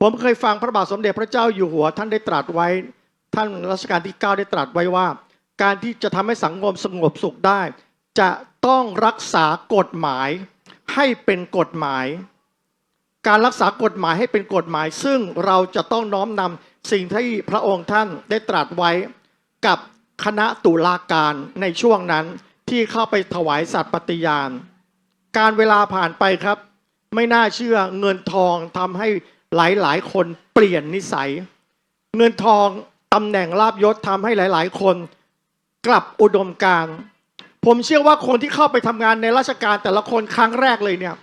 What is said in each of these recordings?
ผมเคยฟังพระบาทสมเด็จพระเจ้าอยู่หัว ท่านได้ตรัสไว้ ท่านรัชกาลที่ 9 ได้ตรัสไว้ว่า การที่จะทำให้สังคมสงบสุขได้ จะต้องรักษากฎหมายให้เป็นกฎหมาย การรักษากฎหมายให้เป็นกฎหมาย ซึ่งเราจะต้องน้อมนำสิ่งที่พระองค์ท่านได้ตรัสไว้กับคณะตุลาการในช่วงนั้นที่เข้าไปถวายสัตย์ปฏิญาณ การเวลาผ่านไปครับ ไม่น่าเชื่อเงินทองทำให้ หลายๆ คนเปลี่ยนนิสัย เงินทองตำแหน่งลาบยศทำให้หลาย ๆ คนกลับอุดมการผมเชื่อว่าคนที่เข้าไปทำงานในราชการแต่ละคนครั้งแรกเลยเนี่ย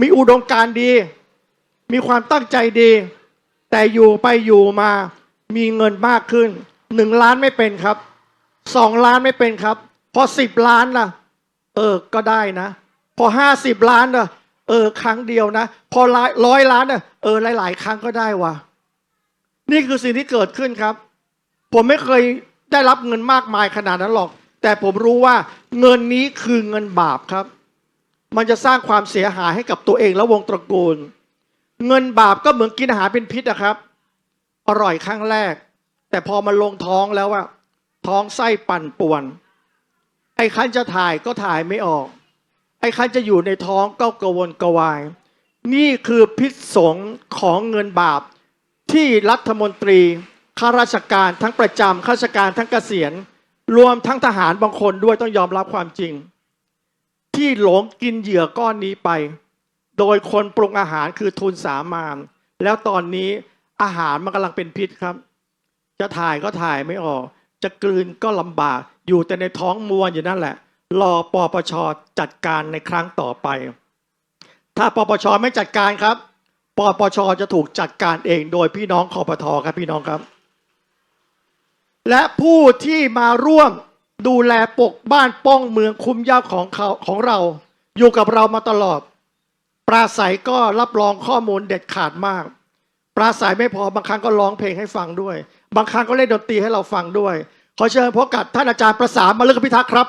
มีอุดมการดี มีความตั้งใจดี แต่อยู่ไปอยู่มามีเงินมากขึ้นหนึ่งล้านไม่เป็นครับสองล้านไม่เป็นครับ พอสิบล้านล่ะ เออก็ได้นะ พอห้าสิบล้านน่ะ เออ ครั้งเดียวนะ พอร้อยล้านน่ะเออหลาย ๆ ครั้งก็ได้ว่ะ นี่คือสิ่งที่เกิดขึ้นครับ ผมไม่เคยได้รับเงินมากมายขนาดนั้นหรอก แต่ผมรู้ว่าเงินนี้คือเงินบาปครับ มันจะสร้างความเสียหายให้กับตัวเองและวงตระกูล เงินบาปก็เหมือนกินอาหารเป็นพิษนะครับ อร่อยครั้งแรก แต่พอมันลงท้องแล้วอะท้องไส้ปั่นป่วน ไอ้คันจะถ่ายก็ถ่ายไม่ออก ไอ้คันจะอยู่ในท้องก็กระวนกระวาย นี่คือพิษสงของเงินบาป ที่รัฐมนตรีข้าราชการทั้งประจำข้าราชการทั้งเกษียณ รวมทั้งทหารบางคนด้วยต้องยอมรับความจริง ที่หลงกินเหยื่อก้อนนี้ไป โดยคนปรุงอาหารคือทุนสามานแล้วตอนนี้อาหารมันกำลังเป็นพิษครับ จะถ่ายก็ถ่ายไม่ออก จะกลืนก็ลำบาก อยู่แต่ในท้องมวนอยู่นั่นแหละ รอปปชจัดการในครั้งต่อไป ถ้าปปชไม่จัดการครับ ปปชจะถูกจัดการเองโดยพี่น้องคอปทอครับพี่น้องครับ และผู้ที่มาร่วมดูแลปกบ้านป้องเมืองคุ้มยากของเขาของเรา อยู่กับเรามาตลอด ปราศัยก็รับรองข้อมูลเด็ดขาดมาก ปราศัยไม่พอบางครั้งก็ร้องเพลงให้ฟังด้วย บางครั้งก็เล่นดนตรีให้เราฟังด้วย ขอเชิญพบกับท่านอาจารย์ประสานมาลึกพิทักษ์ครับ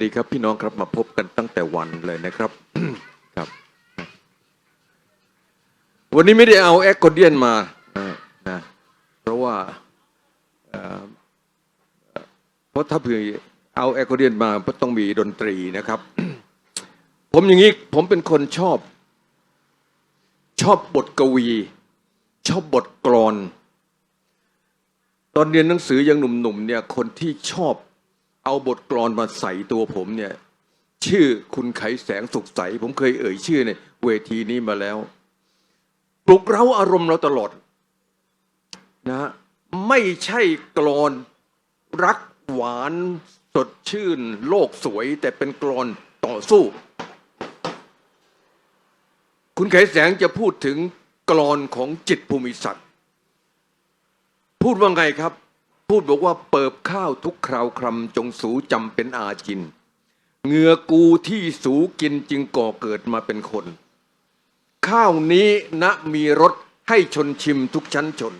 สวัสดีครับพี่น้องครับมาพบกันตั้งแต่วันเลยนะครับครับ วันนี้ไม่ได้เอาแอคคอเดียนมานะเพราะว่าเพราะถ้าเผื่อเอาแอคคอเดียนมาก็ต้องมีดนตรีนะครับ ผมอย่างนี้ผมเป็นคนชอบ ชอบบทกวี ชอบบทกลอน ตอนเรียนหนังสือยังหนุ่มๆเนี่ยคนที่ชอบ เอาบทกลอนมาใส่ตัวผมเนี่ย ชื่อคุณไขแสงสุขใส ผมเคยเอ่ยชื่อในเวทีนี้มาแล้ว ปลุกเร้าอารมณ์เราตลอดนะฮะไม่ใช่กลอนรักหวานสดชื่น โลกสวย แต่เป็นกลอนต่อสู้ คุณไขแสงจะพูดถึงกลอนของจิตภูมิศักดิ์พูดว่าไงครับ พูดบอกว่าเปิบข้าวทุกคราวครำจงสูจำเป็นอาจินเหงือกูที่สูกินจึงก่อเกิดมาเป็นคน ข้าวนี้ณมีรสให้ชนชิมทุกชั้นชน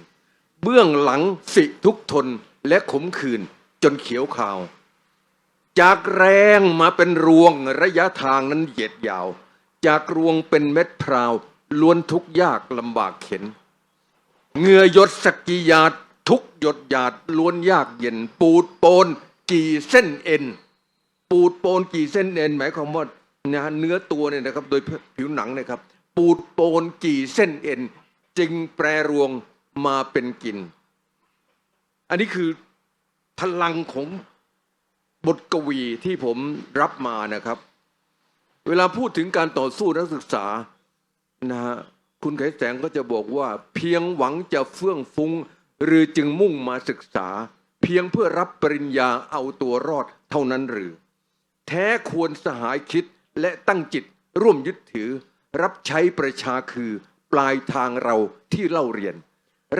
เบื้องหลังสิทุกทนและขมขื่นจนเขียวขาว จากแรงมาเป็นรวงระยะทางนั้นเหยียดยาว จากรวงเป็นเม็ดพราวล้วนทุกยากลำบากเข็นเหงื่อหยดสักกี่หยาด ทุกหยดหยาดล้วนยากเย็น ปูดโปนกี่เส้นเอ็น ปูดโปนกี่เส้นเอ็นหมายความว่านะเนื้อตัวเนี่ยนะครับ โดยผิวหนังเนะครับ ปูดโปนกี่เส้นเอ็น จึงแปรรวงมาเป็นกิน อันนี้คือพลังของบทกวีที่ผมรับมานะครับ เวลาพูดถึงการต่อสู้นักศึกษานะฮะคุณไขแสงก็จะบอกว่า เพียงหวังจะเฟื่องฟุ้ง หรือจึงมุ่งมาศึกษา เพียงเพื่อรับปริญญาเอาตัวรอดเท่านั้นหรือ แท้ควรสหายคิดและตั้งจิตร่วมยึดถือ รับใช้ประชาคือปลายทางเราที่เล่าเรียน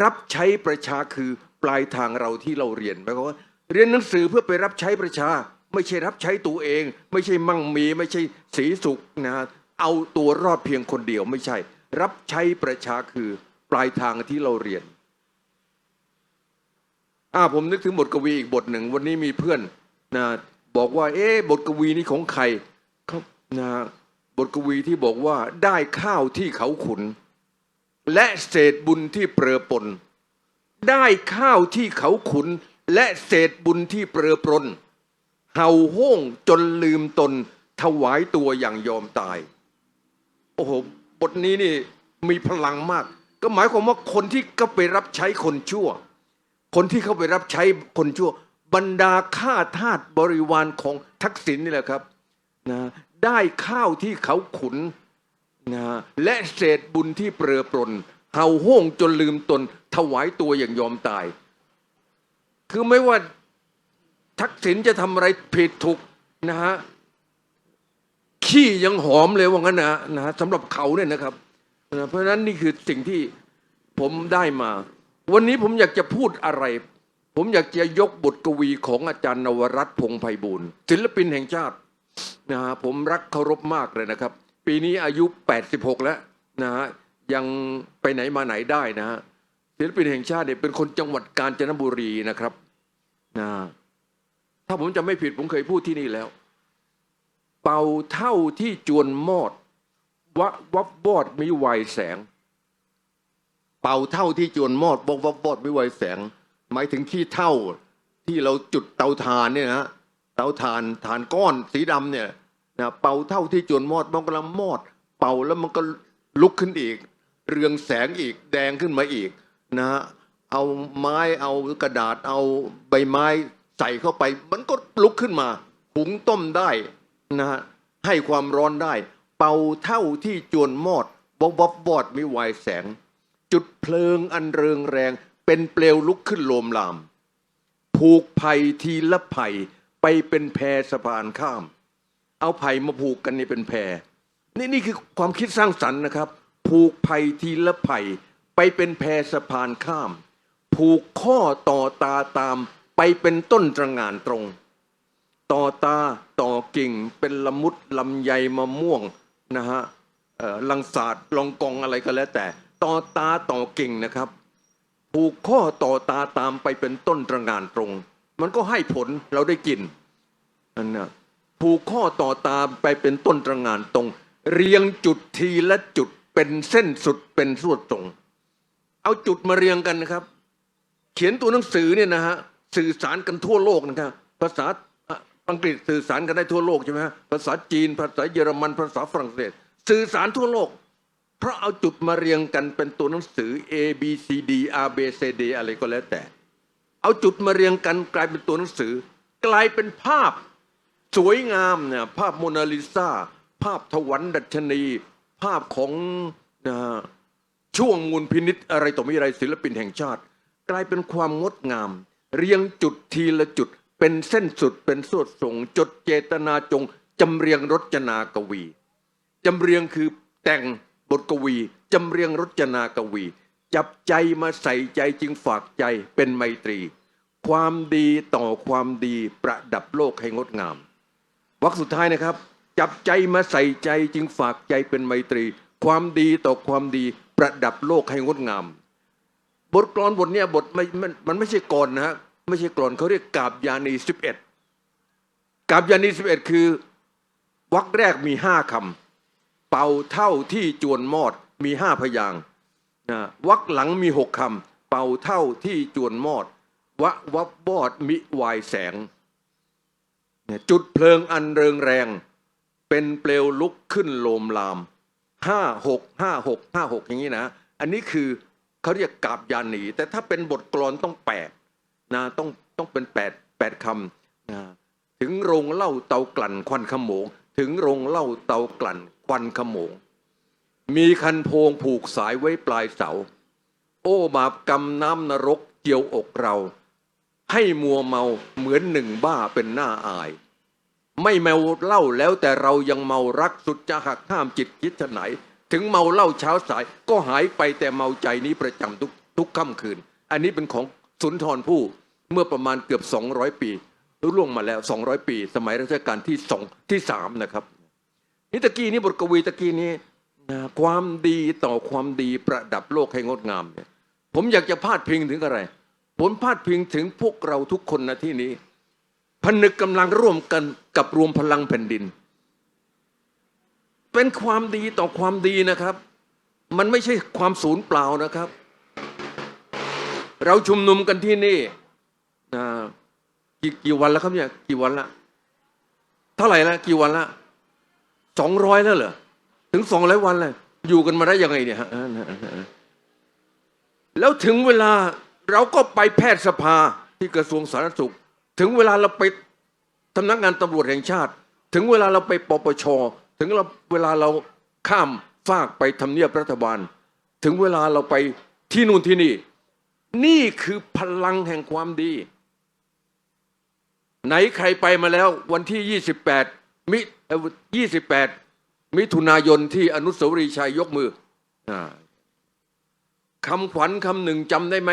รับใช้ประชาคือปลายทางเราที่เราเรียนหมายความว่าเรียนหนังสือเพื่อไปรับใช้ประชา ไม่ใช่รับใช้ตัวเอง ไม่ใช่มั่งมี ไม่ใช่สีสุขนะฮะเอาตัวรอดเพียงคนเดียวไม่ใช่ รับใช้ประชาคือปลายทางที่เราเรียน อ่าผมนึกถึงบทกวีอีกบทหนึ่ง วันนี้มีเพื่อนนะบอกว่า เอ๊ะบทกวีนี้ของใครเขานะบทกวีที่บอกว่าได้ข้าวที่เขาขุน และเศษบุญที่เปรอปนได้ข้าวที่เขาขุน และเศษบุญที่เปรอปรนเห่าห้งจนลืมตน ถวายตัวอย่างยอมตาย โอ้โหบทนี้นี่มีพลังมาก ก็หมายความว่าคนที่ก็ไปรับใช้คนชั่ว คนที่เข้าไปรับใช้คนชั่ว บรรดาข้าทาสบริวารของทักษิณนี่แหละครับนะได้ข้าวที่เขาขุนนะและเศษบุญที่เปรอปรนเห่าห้งจนลืมตน ถวายตัวอย่างยอมตาย คือไม่ว่าทักษิณจะทำอะไรผิดถูกนะฮะขี้ยังหอมเลยว่างั้นนะนะฮะสำหรับเขาเนี่ยนะครับนะเพราะนั้นนี่คือสิ่งที่ผมได้มา วันนี้ผมอยากจะพูดอะไร ผมอยากจะยกบทกวีของอาจารย์นวรัตน์พงไพบูลศิลปินแห่งชาตินะฮะผมรักเคารพมากเลยนะครับ ปีนี้อายุ 86 แล้วนะฮะยังไปไหนมาไหนได้นะฮะศิลปินแห่งชาติเนี่ยเป็นคนจังหวัดกาญจนบุรีนะครับนะถ้าผมจะไม่ผิดผมเคยพูดที่นี่แล้ว เป่าเท่าที่จวนมอดวะวับวอดมีไวแสง เป่าเท่าที่จวนมอดวับวับวอดมีไหวแสง หมายถึงขี้เท่าที่เราจุดเตาถ่านเนี่ยนะเตาถ่านถ่านก้อนสีดำเนี่ยนะเป่าเท่าที่จวนมอดมันกำลังมอด เป่าแล้วมันก็ลุกขึ้นอีก เรืองแสงอีกแดงขึ้นมาอีกนะฮะเอาไม้เอากระดาษเอาใบไม้ใส่เข้าไป มันก็ลุกขึ้นมาหุงต้มได้นะฮะให้ความร้อนได้ เป่าเท่าที่จวนมอดวบวับวอดมีไวแสง จุดเพลิงอันเริงแรง เป็นเปลวลุกขึ้นโลมลาม ผูกไผ่ทีละไผ่ไปเป็นแพสะพานข้าม เอาไผ่มาผูกกันนี่เป็นแพนี่นี่คือความคิดสร้างสรรค์นะครับ ผูกไผ่ทีละไผ่ไปเป็นแพสะพานข้าม ผูกข้อต่อตาตามไปเป็นต้นตระหง่านตรง ต่อตาต่อกิ่งเป็นละมุดลำไยมะม่วงนะฮะลังศาสตร์ลองกองอะไรก็แล้วแต่ ต่อตาต่อกิ่งนะครับ ผูกข้อต่อตาตามไปเป็นต้นตระงานตรง มันก็ให้ผลเราได้กินอันนะผูกข้อต่อตาไปเป็นต้นตระงานตรง เรียงจุดทีละจุดเป็นเส้นสุดเป็นสวดตรง เอาจุดมาเรียงกันนะครับ เขียนตัวหนังสือเนี่ยนะฮะสื่อสารกันทั่วโลกนะครับภาษาอังกฤษสื่อสารกันได้ทั่วโลกใช่ไหมฮะภาษาจีน ภาษาเยอรมันภาษาฝรั่งเศส สื่อสารทั่วโลก เพราะเอาจุดมาเรียงกันเป็นตัวหนังสือ A B C D R B C D อะไรก็แล้วแต่ เอาจุดมาเรียงกันกลายเป็นตัวหนังสือ กลายเป็นภาพสวยงามเนี่ยภาพโมนาลิซาภาพถวันดัชนี ภาพของนะฮะช่วงมูลพินิษอะไรต่อมีอะไรศิลปินแห่งชาติ กลายเป็นความงดงาม เรียงจุดทีละจุดเป็นเส้นสุดเป็นสวดส่งจดเจตนาจงจำเรียงรจนากวีจำเรียงคือแต่ง บทกวีจำเรียงรจนากวี จับใจมาใส่ใจจึงฝากใจเป็นไมตรี ความดีต่อความดีประดับโลกให้งดงามวรรคสุดท้ายนะครับ จับใจมาใส่ใจจึงฝากใจเป็นไมตรี ความดีต่อความดีประดับโลกให้งดงาม บทกลอนบทเนี้ยบทไม่มันไม่ใช่กลอนนะฮะไม่ใช่กลอนเขาเรียกกาบยานีสิบเอ็ดกาบยานีสิบเอ็ดคือวรรคแรกมีห้าคำ เป่าเท่าที่จวนมอดมีห้าพยางนะวรรคหลังมีหกคำเป่าเท่าที่จวนมอดวะวับบอดมิวายแสง จุดเพลิงอันเริงแรง เป็นเปลวลุกขึ้นโลมลามห้าหกห้าหกห้าหกอย่างนี้นะ อันนี้คือเขาเรียกกาบยานี แต่ถ้าเป็นบทกลอนต้องแปดนะต้องต้องเป็นแปดแปดคำนะถึงโรงเล้าเตากลั่นควันขโมง ถึงโรงเล้าเตากลั่น ควันขโมง มีคันโพงผูกสายไว้ปลายเสา โอ้บาปกรรมน้ำนรกเจียวอกเรา ให้มัวเมาเหมือนหนึ่งบ้าเป็นหน้าอาย ไม่เมาเหล้าแล้วแต่เรายังเมารักสุดจะหักห้ามจิตคิดไหน ถึงเมาเหล้าเช้าสายก็หายไปแต่เมาใจนี้ประจำทุกทุกค่ำคืน อันนี้เป็นของสุนทรภู่เมื่อประมาณเกือบ 200 ปีล่วงมาแล้ว 200 ปี สมัยรัชกาลที่สองที่สามนะครับ นี่ตะกี้นี้บทกวีตะกี้นี้นะความดีต่อความดีประดับโลกให้งดงามเนี่ยผมอยากจะพาดพิงถึงอะไร ผมพาดพิงถึงพวกเราทุกคนนะที่นี้ผนึกกำลังร่วมกันกับรวมพลังแผ่นดิน เป็นความดีต่อความดีนะครับ มันไม่ใช่ความสูญเปล่านะครับ เราชุมนุมกันที่นี่นะกี่กี่วันแล้วครับเนี่ยกี่วันละเท่าไหร่ละกี่วันละ สองร้อยแล้วเหรอถึงสองร้อยวันเลยอยู่กันมาได้ยังไงเนี่ยฮะแล้วถึงเวลาเราก็ไปแพทยสภาที่กระทรวงสาธารณสุข ถึงเวลาเราไปสำนักงานตำรวจแห่งชาติ ถึงเวลาเราไปปปช ถึงเราเวลาเราข้ามฟากไปทำเนียบรัฐบาล ถึงเวลาเราไปที่นู่นที่นี่ นี่คือพลังแห่งความดี ไหนใครไปมาแล้ววันที่ 28 มิเอ่อ28มิถุนายนที่อนุสาวรีย์ชัยยกมืออคำขวัญคำหนึ่งจำได้ไหม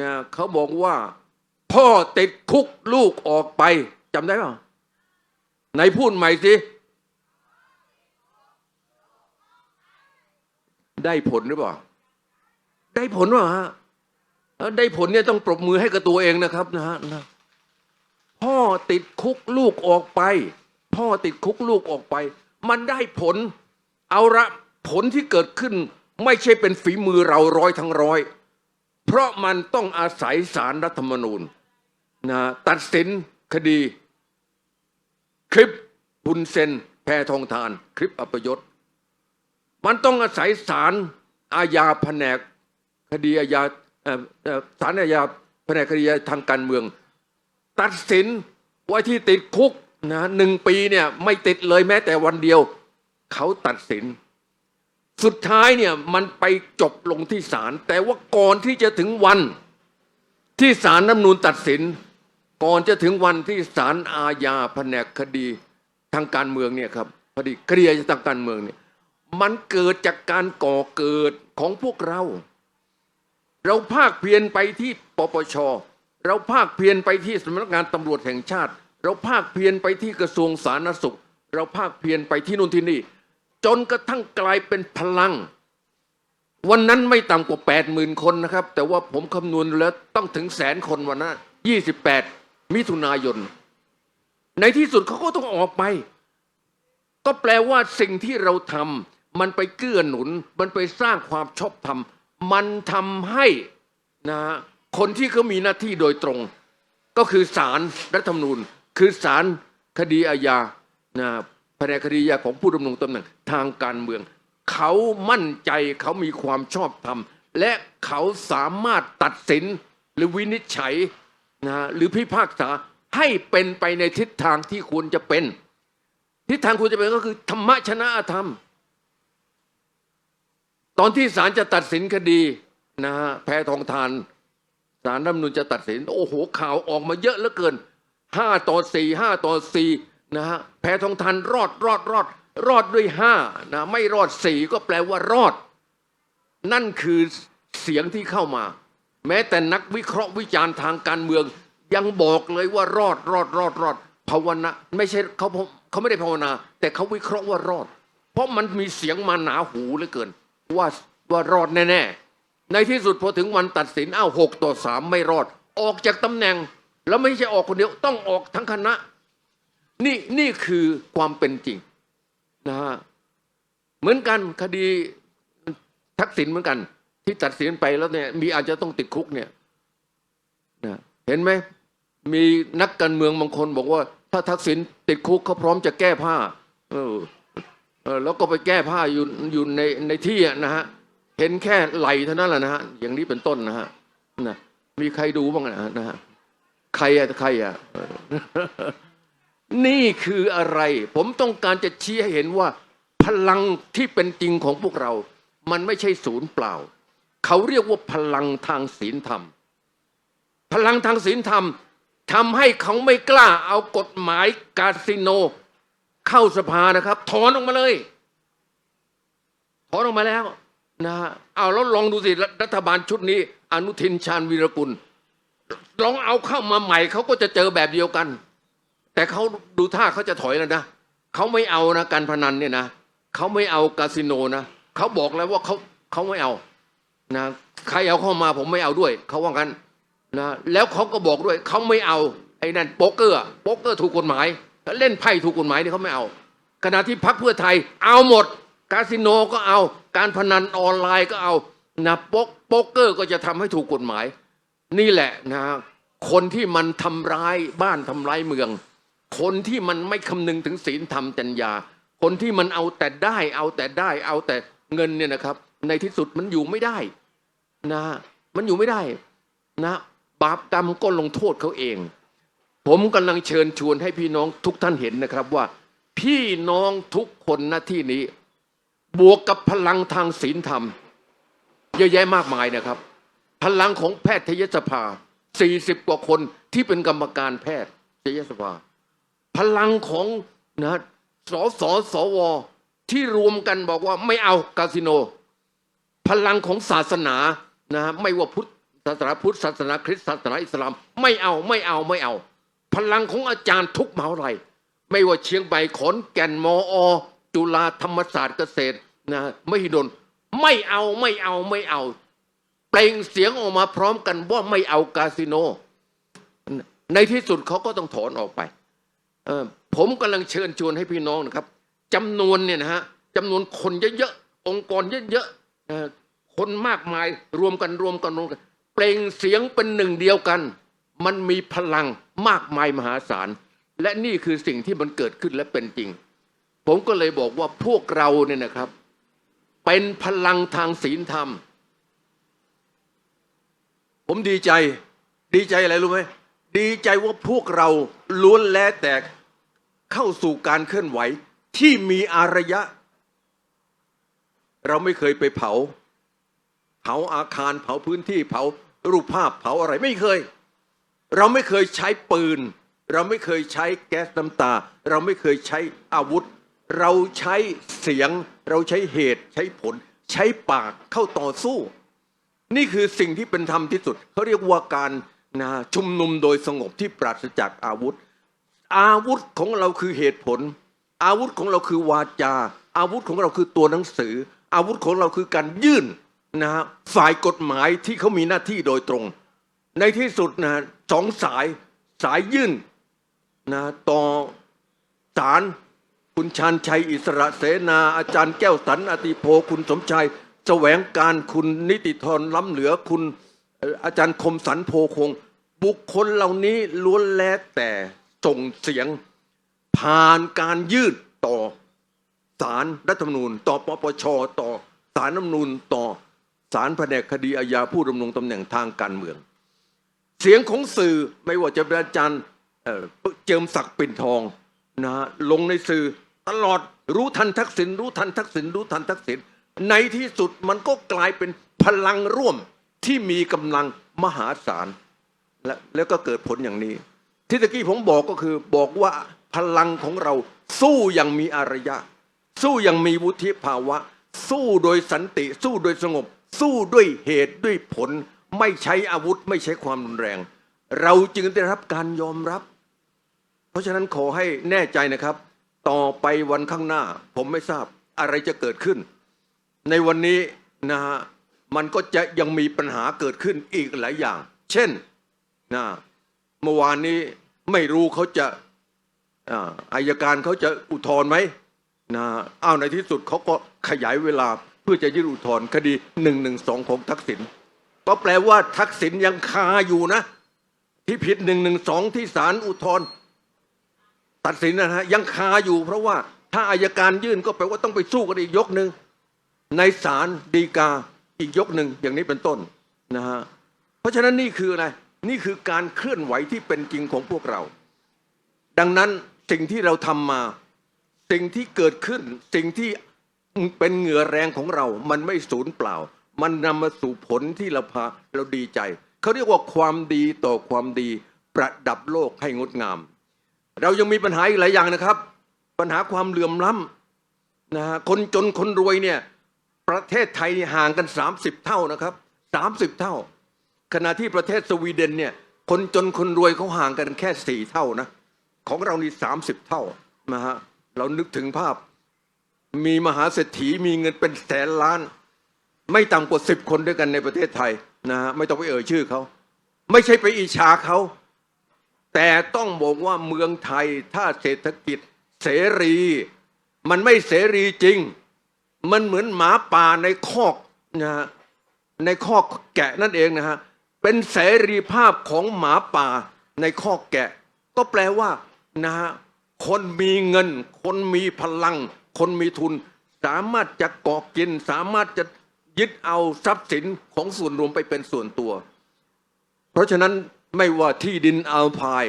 นะเขาบอกว่า พ่อติดคุกลูกออกไปจำได้ป่ะไหนพูดใหม่สิ ได้ผลหรือเปล่า ได้ผลวะฮะได้ผลเนี่ยต้องปรบมือให้กับตัวเองนะครับนะฮะพ่อติดคุกลูกออกไป พ่อติดคุกลูกออกไป มันได้ผล เอาละผลที่เกิดขึ้นไม่ใช่เป็นฝีมือเราร้อยทั้งร้อย เพราะมันต้องอาศัยสารรัฐธรรมนูญนะตัดสินคดี คลิปบุญเซนแพทองทาน คลิปอัปยศ มันต้องอาศัยศาลอาญาแผนกคดีอาญาเอ่อเอ่อศาลอาญาแผนกคดีทางการเมือง ตัดสินไว้ที่ติดคุก นะหนึ่งปีเนี่ยไม่ติดเลยแม้แต่วันเดียว เขาตัดสิน สุดท้ายเนี่ยมันไปจบลงที่ศาลแต่ว่าก่อนที่จะถึงวันที่ศาลน้ำนูนตัดสิน ก่อนจะถึงวันที่ศาลอาญาแผนกคดีทางการเมืองเนี่ยครับคดีคดีอาญาทางการเมืองเนี่ยมันเกิดจากการก่อเกิดของพวกเรา เราภาคเพียนไปที่ปปชเราภาคเพียนไปที่สำนักงานตำรวจแห่งชาติ เราภาคเพียนไปที่กระทรวงสาธารณสุข เราภาคเพียนไปที่นู่นที่นี่ จนกระทั่งกลายเป็นพลัง วันนั้นไม่ต่ำกว่าแปดหมื่นคนนะครับ แต่ว่าผมคำนวณแล้วต้องถึงแสนคนวันนั้นยี่สิบแปดมิถุนายน ในที่สุดเขาก็ต้องออกไป ก็แปลว่าสิ่งที่เราทำมันไปเกื้อหนุน มันไปสร้างความชอบธรรมมันทำให้นะคนที่เขามีหน้าที่โดยตรง ก็คือศารรัฐธรรมนูญ คือศาลคดีอาญานะแผนกคดีอาญาของผู้ดำรงตำแหน่งทางการเมือง เขามั่นใจเขามีความชอบธรรม และเขาสามารถตัดสินหรือวินิจฉัยนะหรือพิพากษาให้เป็นไปในทิศทางที่ควรจะเป็น ทิศทางควรจะเป็นก็คือธรรมชนะธรรม ตอนที่ศาลจะตัดสินคดีนะฮะแพทองทานศาลรัฐมนุนจะตัดสิน โอ้โหข่าวออกมาเยอะเหลือเกิน ห้าต่อสี่ห้าต่อสี่นะฮะแพทองทานรอดรอดรอด รอดด้วยห้านะไม่รอดสี่ก็แปลว่ารอด นั่นคือเสียงที่เข้ามา แม้แต่นักวิเคราะห์วิจารณ์ทางการเมือง ยังบอกเลยว่ารอดรอดรอดรอดภาวนาไม่ใช่เขาเขาไม่ได้ภาวนา แต่เขาวิเคราะห์ว่ารอด เพราะมันมีเสียงมาหนาหูเหลือเกิน ว่าว่ารอดแน่ ๆ ในที่สุดพอถึงวันตัดสินอ้าวหกต่อสามไม่รอด ออกจากตำแหน่ง แล้วไม่ใช่ออกคนเดียวต้องออกทั้งคณะ นี่นี่คือความเป็นจริงนะฮะเหมือนกันคดีทักษิณเหมือนกัน ที่ตัดสินไปแล้วเนี่ยมีอาจจะต้องติดคุกเนี่ยนะเห็นไหมมีนักการเมืองบางคนบอกว่า ถ้าทักษิณติดคุกเขาพร้อมจะแก้ผ้า เออเออแล้วก็ไปแก้ผ้าอยู่อยู่ในในที่นะฮะเห็นแค่ไหลเท่านั้นแหละนะฮะอย่างนี้เป็นต้นนะฮะนะมีใครดูบ้างนะฮะ ใครอะใครอะนี่คืออะไร ผมต้องการจะชี้ให้เห็นว่า พลังที่เป็นจริงของพวกเรา มันไม่ใช่ศูนย์เปล่า เขาเรียกว่าพลังทางศีลธรรม พลังทางศีลธรรมทำให้เขาไม่กล้าเอากฎหมายคาสิโน เข้าสภานะครับ ถอนออกมาเลยถอนออกมาแล้วนะฮะเอาแล้วลองดูสิรัรัฐบาลชุดนี้ อนุทินชาญวีรกุล ลองเอาเข้ามาใหม่เขาก็จะเจอแบบเดียวกัน แต่เขาดูท่าเขาจะถอยแล้วนะเขาไม่เอานะการพนันเนี่ยนะเขาไม่เอาคาสิโนนะเขาบอกแล้วว่าเขาเขาไม่เอานะใครเอาเข้ามาผมไม่เอาด้วยเขาว่างั้นนะแล้วเขาก็บอกด้วยเขาไม่เอาไอ้นั่นโป๊กเกอร์โป๊กเกอร์ถูกกฎหมายเล่นไพ่ถูกกฎหมายนี่เขาไม่เอา ขณะที่พรรคเพื่อไทยเอาหมดคาสิโนก็เอาการพนันออนไลน์ก็เอานะโป๊กโป๊กเกอร์ก็จะทำให้ถูกกฎหมาย นี่แหละนะคนที่มันทำร้ายบ้านทำร้ายเมือง คนที่มันไม่คำนึงถึงศีลธรรมจัญญา คนที่มันเอาแต่ได้เอาแต่ได้เอาแต่เงินเนี่ยนะครับ ในที่สุดมันอยู่ไม่ได้นะมันอยู่ไม่ได้นะบาปกรรมก็ลงโทษเขาเอง ผมกำลังเชิญชวนให้พี่น้องทุกท่านเห็นนะครับว่า พี่น้องทุกคนหน้าที่นี้ บวกกับพลังทางศีลธรรม เยอะแยะมากมายนะครับ พลังของแพทยสภา 40 กว่าคนที่เป็นกรรมการแพทยสภา พลังของนะสสสวที่รวมกันบอกว่าไม่เอาคาสิโน พลังของศาสนานะไม่ว่าพุทธศาสนาพุทธศาสนาคริสต์ศาสนาอิสลามไม่เอาไม่เอาไม่เอา พลังของอาจารย์ทุกมหาวิทยาลัย ไม่ว่าเชียงใหม่ขอนแก่นมอ จุฬาธรรมศาสตร์เกษตรนะไมหิดลไม่เอาไม่เอาไม่เอา เปล่งเสียงออกมาพร้อมกันว่าไม่เอาคาสิโน ในที่สุดเขาก็ต้องถอนออกไปผมกำลังเชิญชวนให้พี่น้องนะครับจำนวนเนี่ยนะฮะจำนวนคนเยอะๆองค์กรเยอะๆคนมากมายรวมกันรวมกันรวมกัน เปล่งเสียงเป็นหนึ่งเดียวกัน มันมีพลังมากมายมหาศาล และนี่คือสิ่งที่มันเกิดขึ้นและเป็นจริง ผมก็เลยบอกว่าพวกเราเนี่ยนะครับ เป็นพลังทางศีลธรรม ผมดีใจ ดีใจอะไรรู้ไหมดีใจว่าพวกเราล้วนแล้วแต่เข้าสู่การเคลื่อนไหวที่มีอารยะ เราไม่เคยไปเผา เผาอาคารเผาพื้นที่เผารูปภาพเผาอะไรไม่เคย เราไม่เคยใช้ปืน เราไม่เคยใช้แก๊สน้ำตา เราไม่เคยใช้อาวุธ เราใช้เสียง เราใช้เหตุใช้ผล ใช้ปากเข้าต่อสู้ นี่คือสิ่งที่เป็นธรรมที่สุดเขาเรียกว่าการนะชุมนุมโดยสงบที่ปราศจากอาวุธ อาวุธของเราคือเหตุผล อาวุธของเราคือวาจา อาวุธของเราคือตัวหนังสือ อาวุธของเราคือการยื่นนะฮะฝ่ายกฎหมายที่เขามีหน้าที่โดยตรง ในที่สุดนะฮะสองสายสายยื่นนะต่อศาลคุณชาญชัยอิสระเสนา อาจารย์แก้วสันอติโพคุณสมชาย แสวงการคุณนิติธรล้ำเหลือคุณอาจารย์คมสันโพคง บุคคลเหล่านี้ล้วนแล้วแต่ส่งเสียงผ่านการยื่นต่อศาลรัฐธรรมนูญ ต่อปปชต่อศาลรัฐธรรมนูญต่อศาลแผนกคดีอาญาผู้ดำรงตำแหน่งทางการเมือง เสียงของสื่อไม่ว่าจะเป็นอาจารย์เเจิมศักดิ์ปิ่นทองนะลงในสื่อตลอดรู้ทันทักษิณรู้ทันทักษิณรู้ทันทักษิณ ในที่สุดมันก็กลายเป็นพลังร่วมที่มีกำลังมหาศาลและแล้วก็เกิดผลอย่างนี้ ที่ตะกี้ผมบอกก็คือบอกว่าพลังของเราสู้อย่างมีอารยะ สู้อย่างมีวุฒิภาวะ สู้โดยสันติ สู้โดยสงบ สู้ด้วยเหตุด้วยผล ไม่ใช้อาวุธไม่ใช้ความรุนแรง เราจึงได้รับการยอมรับ เพราะฉะนั้นขอให้แน่ใจนะครับ ต่อไปวันข้างหน้า ผมไม่ทราบอะไรจะเกิดขึ้น ในวันนี้นะฮะมันก็จะยังมีปัญหาเกิดขึ้นอีกหลายอย่าง เช่นนะเมื่อวานนี้ไม่รู้เขาจะอายการเขาจะอุทธรณ์ไหมนะอ้าวในที่สุดเขาก็ขยายเวลาเพื่อจะยื่นอุทธรณ์คดีหนึ่งหนึ่งสองของทักษิณก็แปลว่าทักษิณยังคาอยู่นะ ที่ผิดหนึ่งหนึ่งสองที่ศาลอุทธรณ์ตัดสินนะฮะยังคาอยู่เพราะว่าถ้าอายการยื่นก็แปลว่าต้องไปสู้กันอีกยกหนึ่ง ในศาลฎีกาอีกยกหนึ่งอย่างนี้เป็นต้นนะฮะเพราะฉะนั้นนี่คืออะไรนี่คือการเคลื่อนไหวที่เป็นจริงของพวกเรา ดังนั้นสิ่งที่เราทำมา สิ่งที่เกิดขึ้น สิ่งที่เป็นเหงื่อแรงของเรา มันไม่สูญเปล่า มันนำมาสู่ผลที่เราพาเราดีใจ เขาเรียกว่าความดีต่อความดีประดับโลกให้งดงาม เรายังมีปัญหาอีกหลายอย่างนะครับ ปัญหาความเหลื่อมล้ำนะฮะคนจนคนรวยเนี่ย ประเทศไทยห่างกัน 30 เท่านะครับ 30 เท่า ขณะที่ประเทศสวีเดนเนี่ยคนจนคนรวยเขาห่างกันแค่สี่เท่านะของเรานี่30เท่านะฮะเรานึกถึงภาพ มีมหาเศรษฐีมีเงินเป็นแสนล้าน ไม่ต่ำกว่าสิบคนด้วยกันในประเทศไทยนะฮะไม่ต้องไปเอ่ยชื่อเขา ไม่ใช่ไปอิจฉาเขา แต่ต้องบอกว่าเมืองไทยถ้าเศรษฐกิจเสรี มันไม่เสรีจริง มันเหมือนหมาป่าในคอกนะฮะในคอกแกะนั่นเองนะฮะเป็นเสรีภาพของหมาป่าในคอกแกะ ก็แปลว่านะฮะคนมีเงิน คนมีพลัง คนมีทุน สามารถจะกาะกิน สามารถจะยึดเอาทรัพย์สินของส่วนรวมไปเป็นส่วนตัว เพราะฉะนั้นไม่ว่าที่ดินอัลพาย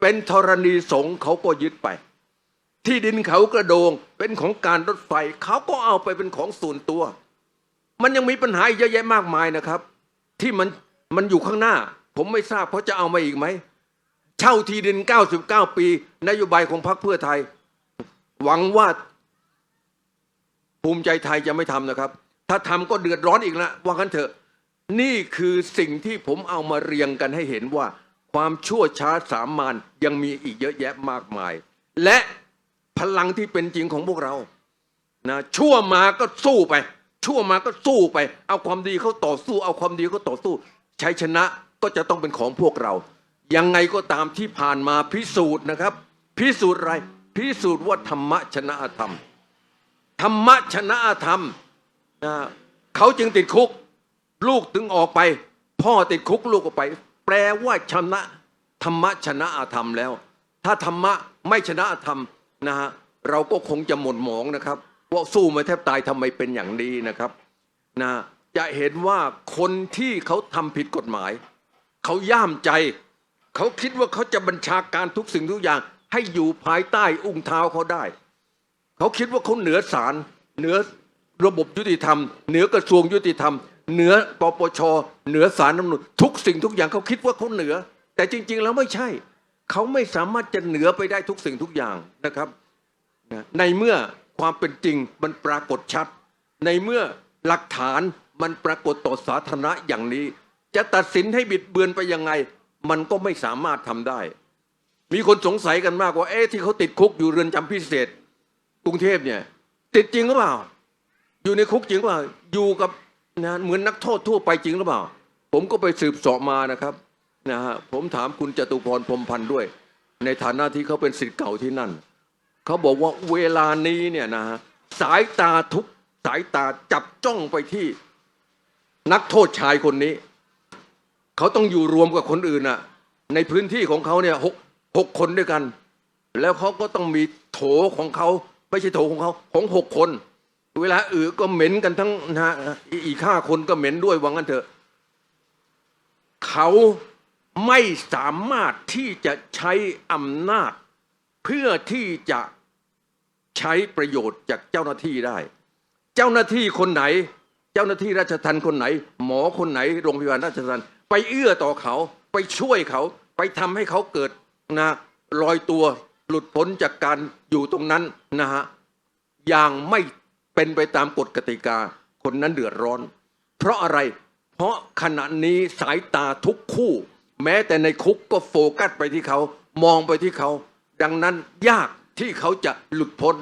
เป็นธรณีสงเขาก็ยึดไป ที่ดินเขากระโดง เป็นของการรถไฟ เขาก็เอาไปเป็นของส่วนตัว มันยังมีปัญหาเยอะแยะมากมายนะครับ ที่มันมันอยู่ข้างหน้า ผมไม่ทราบเขาจะเอามาอีกไหม เช่าที่ดิน 99 ปี นโยบายของพรรคเพื่อไทย หวังว่า ภูมิใจไทยจะไม่ทำนะครับ ถ้าทำก็เดือดร้อนอีกแล้วว่ากันเถอะ นี่คือสิ่งที่ผมเอามาเรียงกันให้เห็นว่า ความชั่วช้าสามานยังมีอีกเยอะแยะมากมาย และ พลังที่เป็นจริงของพวกเรานะชั่วมาก็สู้ไป ชั่วมาก็สู้ไป เอาความดีเขาต่อสู้ เอาความดีเขาต่อสู้ชัยชนะก็จะต้องเป็นของพวกเรา ยังไงก็ตามที่ผ่านมาพิสูจน์นะครับ พิสูจน์อะไรพิสูจน์ว่าธรรมะชนะธรรม ธรรมะชนะธรรมนะเขาจึงติดคุก ลูกถึงออกไป พ่อติดคุกลูกออกไป แปลว่าชนะธรรมะชนะธรรมแล้ว ถ้าธรรมะไม่ชนะธรรม นะฮะเราก็คงจะหม่นหมองนะครับว่าสู้มาแทบตายทำไมเป็นอย่างนี้นะครับนะจะเห็นว่าคนที่เขาทำผิดกฎหมาย เขาย่ามใจ เขาคิดว่าเขาจะบัญชาการทุกสิ่งทุกอย่าง ให้อยู่ภายใต้อุ้งเท้าเขาได้ เขาคิดว่าเขาเหนือศาลเหนือระบบยุติธรรม เหนือกระทรวงยุติธรรม เหนือปปชเหนือศาลน้ำนุนทุกสิ่งทุกอย่างเขาคิดว่าเขาเหนือ แต่จริง ๆ แล้วไม่ใช่ เขาไม่สามารถจะเหนือไปได้ทุกสิ่งทุกอย่างนะครับ ในเมื่อความเป็นจริงมันปรากฏชัด ในเมื่อหลักฐานมันปรากฏต่อสาธารณะอย่างนี้ จะตัดสินให้บิดเบือนไปยังไง มันก็ไม่สามารถทำได้ มีคนสงสัยกันมากว่าเอ๊ะที่เขาติดคุกอยู่เรือนจำพิเศษ กรุงเทพเนี่ย ติดจริงหรือเปล่า อยู่ในคุกจริงหรือเปล่าอยู่กับนะเหมือนนักโทษทั่วไปจริงหรือเปล่า ผมก็ไปสืบสอบมานะครับ นะฮะผมถามคุณจตุพรพรมพันธ์ด้วย ในฐานะที่เขาเป็นศิษย์เก่าที่นั่น เขาบอกว่าเวลานี้เนี่ยนะฮะสายตาทุกสายตาจับจ้องไปที่นักโทษชายคนนี้ เขาต้องอยู่รวมกับคนอื่นน่ะในพื้นที่ของเขาเนี่ยหกหกคนด้วยกัน แล้วเขาก็ต้องมีโถของเขาไม่ใช่โถของเขาของหกคน เวลาอื่นก็เหม็นกันทั้งนะอีอีกห้าคนก็เหม็นด้วยว่างั้นเถอะเขา ไม่สามารถที่จะใช้อำนาจ เพื่อที่จะใช้ประโยชน์จากเจ้าหน้าที่ได้ เจ้าหน้าที่คนไหน เจ้าหน้าที่ราชทัณฑ์คนไหน หมอคนไหน โรงพยาบาลราชทัณฑ์ไปเอื้อต่อเขาไปช่วยเขาไปทำให้เขาเกิดนะลอยตัวหลุดพ้นจากการอยู่ตรงนั้นนะฮะอย่างไม่เป็นไปตามกฎกติกาคนนั้นเดือดร้อน เพราะอะไรเพราะขณะนี้สายตาทุกคู่ แม้แต่ในคุกก็โฟกัสไปที่เขามองไปที่เขา ดังนั้นยากที่เขาจะหลุดพ้น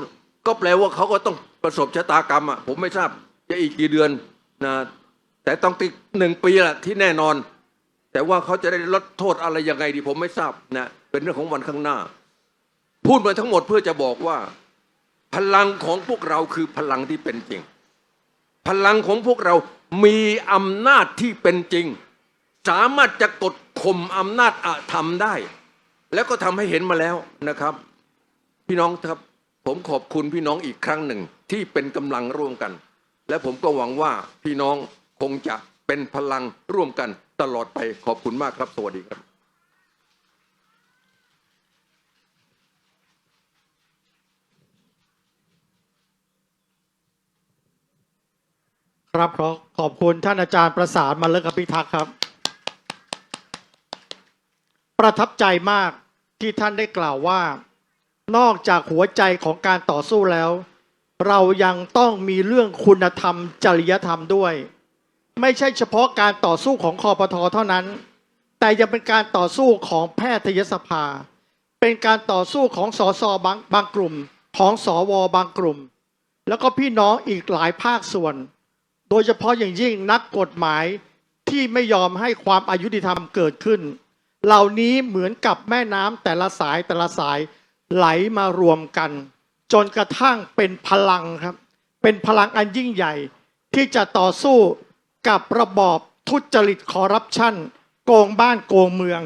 ก็แปลว่าเขาก็ต้องประสบชะตากรรมอะผมไม่ทราบจะอีกกี่เดือนนะแต่ต้องติดหนึ่งปีละที่แน่นอน แต่ว่าเขาจะได้ลดโทษอะไรยังไงดีผมไม่ทราบนะเป็นเรื่องของวันข้างหน้า พูดมาทั้งหมดเพื่อจะบอกว่า พลังของพวกเราคือพลังที่เป็นจริง พลังของพวกเรามีอำนาจที่เป็นจริง สามารถจะกด ข่มอำนาจอาธรรมได้ แล้วก็ทำให้เห็นมาแล้วนะครับ พี่น้องครับผมขอบคุณพี่น้องอีกครั้งหนึ่งที่เป็นกำลังร่วมกัน และผมก็หวังว่าพี่น้องคงจะเป็นพลังร่วมกันตลอดไปขอบคุณมากครับ สวัสดีครับครับขอขอบคุณท่านอาจารย์ประสานมาเลิกพิทักษ์ครับ ประทับใจมากที่ท่านได้กล่าวว่า นอกจากหัวใจของการต่อสู้แล้ว เรายังต้องมีเรื่องคุณธรรม จริยธรรมด้วย ไม่ใช่เฉพาะการต่อสู้ของคอปทเท่านั้น แต่ยังเป็นการต่อสู้ของแพทยสภา เป็นการต่อสู้ของสสบางบางกลุ่มของสวบางกลุ่ม แล้วก็พี่น้องอีกหลายภาคส่วน โดยเฉพาะอย่างยิ่งนักกฎหมายที่ไม่ยอมให้ความอายุติธรรมเกิดขึ้น เหล่านี้เหมือนกับแม่น้ำแต่ละสายแต่ละสายไหลมารวมกัน จนกระทั่งเป็นพลังครับ เป็นพลังอันยิ่งใหญ่ ที่จะต่อสู้กับระบอบทุจริตคอร์รัปชันโกงบ้านโกงเมือง